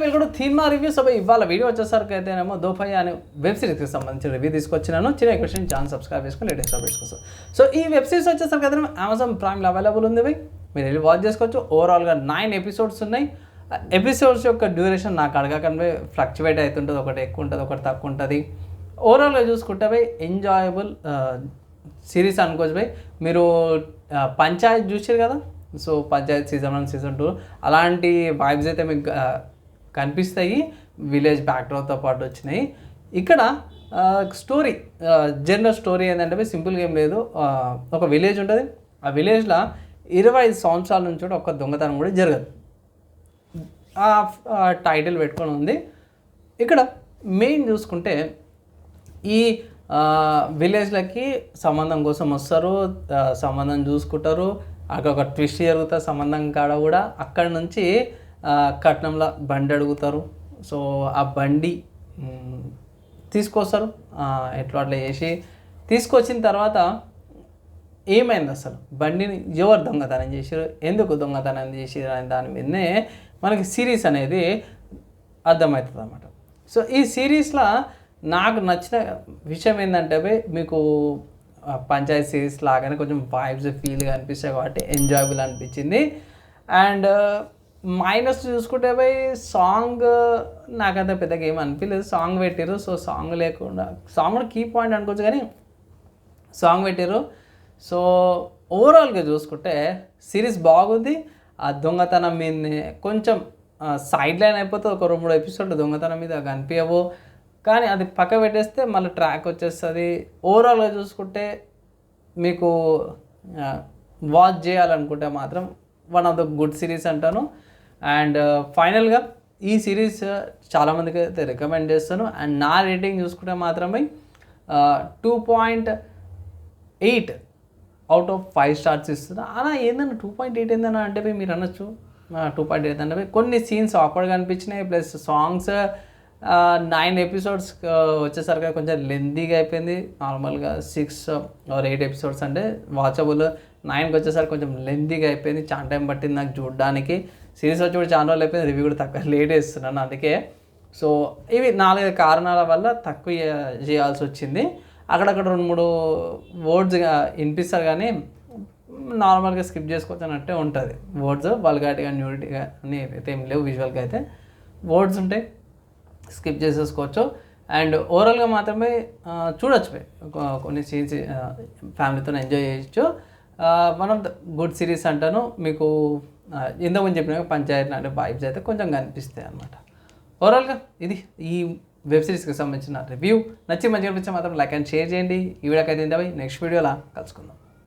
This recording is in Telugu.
వీళ్ళు కూడా సినిమా రివ్యూస్ అవి ఇవాళ వీడియో వచ్చేసరికి అయితేనేమో దోఫయ్య అనే వెబ్ సిరీస్కి సంబంధించిన రివ్యూ తీసుకొచ్చినాను. చిన్న క్వశ్చన్ ఛానల్ సబ్స్క్రైబ్ చేసుకుని లేటెస్ట్ అప్డేట్స్ కోసం. సో ఈ వెబ్ సిరీస్ వచ్చేసరికి అయితే అమెజాన్ ప్రైమ్లో అవైలబుల్ ఉంది భయ్. మీరు వెళ్ళి వాచ్ చేసుకోవచ్చు. ఓవరాల్గా నైన్ ఎపిసోడ్స్ ఉన్నాయి. ఎపిసోడ్స్ యొక్క డ్యూరేషన్ నాకు అడగకండి ఫ్లక్చువేట్ అవుతుంటుంది. ఒకటి ఎక్కువ ఉంటుంది ఒకటి తక్కువ ఉంటుంది. ఓవరాల్గా చూసుకుంటే భయ్ ఎంజాయబుల్ సిరీస్ అనుకోవచ్చు భయ్. మీరు పంచాయత్ చూసారు కదా? So Panchayat season one season two అలాంటి వైబ్స్ అయితే మీకు కనిపిస్తాయి విలేజ్ బ్యాక్డ్రాప్తో పాటు వచ్చినాయి. ఇక్కడ స్టోరీ జనరల్ స్టోరీ ఏంటంటే సింపుల్గా ఏం లేదు. ఒక విలేజ్ ఉంటుంది. ఆ విలేజ్లో ఇరవై ఐదు సంవత్సరాల నుంచి కూడా ఒక్క దొంగతనం కూడా జరగదు. ఆ టైటిల్ పెట్టుకొని ఉంది. ఇక్కడ మెయిన్ చూసుకుంటే ఈ విలేజ్లకి సంబంధం కోసం వస్తారు. సంబంధం చూసుకుంటారు. అక్కడ ఒక ట్విస్ట్ జరుగుతుంది సంబంధం కాడ కూడా. అక్కడ నుంచి కట్నంలో బండి అడుగుతారు. సో ఆ బండి తీసుకొస్తారు. ఎట్లా అట్లా చేసి తీసుకొచ్చిన తర్వాత ఏమైంది అసలు? బండిని ఎవరు దొంగతనం చేసారు ఎందుకు దొంగతనం చేసారు అనే దాని మీదనే మనకి సిరీస్ అనేది అర్థమవుతుంది అనమాట సో ఈ సిరీస్లో నాకు నచ్చిన విషయం ఏంటంటే మీకు పంచాయత్ సిరీస్ లాగానే కొంచెం వైబ్స్ ఫీల్గా అనిపిస్తాయి కాబట్టి ఎంజాయబుల్ అనిపించింది. అండ్ మైనస్ చూసుకుంటే పోయి సాంగ్ నాకంత పెద్దగా ఏం అనిపించలేదు సాంగ్ పెట్టారు సో సాంగ్ లేకుండా సాంగ్ కూడా కీ పాయింట్ అనుకోవచ్చు కానీ సాంగ్ పెట్టారు సో ఓవరాల్గా చూసుకుంటే సిరీస్ బాగుంది. ఆ దొంగతనం మీదనే కొంచెం సైడ్ లైన్ అయిపోతే ఒక రెండు మూడు ఎపిసోడ్ దొంగతనం మీద కనిపించవు. కానీ అది పక్క పెట్టేస్తే మళ్ళీ ట్రాక్ వచ్చేస్తుంది. ఓవరాల్గా చూసుకుంటే మీకు వాచ్ చేయాలనుకుంటే మాత్రం one of the good series అంటాను. అండ్ ఫైనల్గా ఈ సిరీస్ చాలామందికి అయితే రికమెండ్ చేస్తాను. అండ్ నా రేటింగ్ చూసుకుంటే మాత్రమే two point eight out of five stars ఇస్తున్నా అలా ఏందన్నా టూ పాయింట్ ఎయిట్ ఏందన్నా అంటే మీరు అనొచ్చు. టూ పాయింట్ ఎయిట్ అంటే కొన్ని సీన్స్ ఆక్వర్డ్గా అనిపించినాయి. ప్లస్ సాంగ్స్ నైన్ ఎపిసోడ్స్ వచ్చేసరికి కొంచెం లెందీగా అయిపోయింది. నార్మల్గా సిక్స్ ఆర్ ఎయిట్ ఎపిసోడ్స్ అంటే వాచబుల్ నైన్కి వచ్చేసరికి కొంచెం లెందీగా అయిపోయింది. చాలా టైం పట్టింది నాకు చూడడానికి. సిరీస్ వచ్చి కూడా చాలా రోజులు అయిపోయింది. రివ్యూ కూడా తక్కువ లేట్ వేస్తున్నాను అందుకే. సో ఇవి నాలుగు కారణాల వల్ల తక్కువ చేయాల్సి వచ్చింది. అక్కడక్కడ రెండు మూడు వర్డ్స్ వినిపిస్తారు కానీ నార్మల్గా స్కిప్ చేసుకోవచ్చు అన్నట్టే ఉంటుంది. వర్డ్స్ వల్గాటిగా న్యూడిటీగా అని అయితే ఏం లేవు విజువల్గా అయితే. వర్డ్స్ ఉంటాయి. స్కిప్ చేసేసుకోవచ్చు. అండ్ ఓవరాల్గా మాత్రమే చూడొచ్చు కొన్ని సీన్స్ ఫ్యామిలీతో ఎంజాయ్ చేయొచ్చు. One of the good series అంటాను. మీకు ఇంతకు ముందు చెప్పిన పంచాయతీ అంటే వైబ్స్ అయితే కొంచెం కనిపిస్తాయి అనమాట ఓవరాల్గా ఇది ఈ వెబ్ సిరీస్కి సంబంధించిన రివ్యూ నచ్చి మంచిగా అనిపిస్తే మాత్రం లైక్ అండ్ షేర్ చేయండి. ఈ వీడియోకి అయితే ఇంత నెక్స్ట్ వీడియోలా కలుసుకుందాం.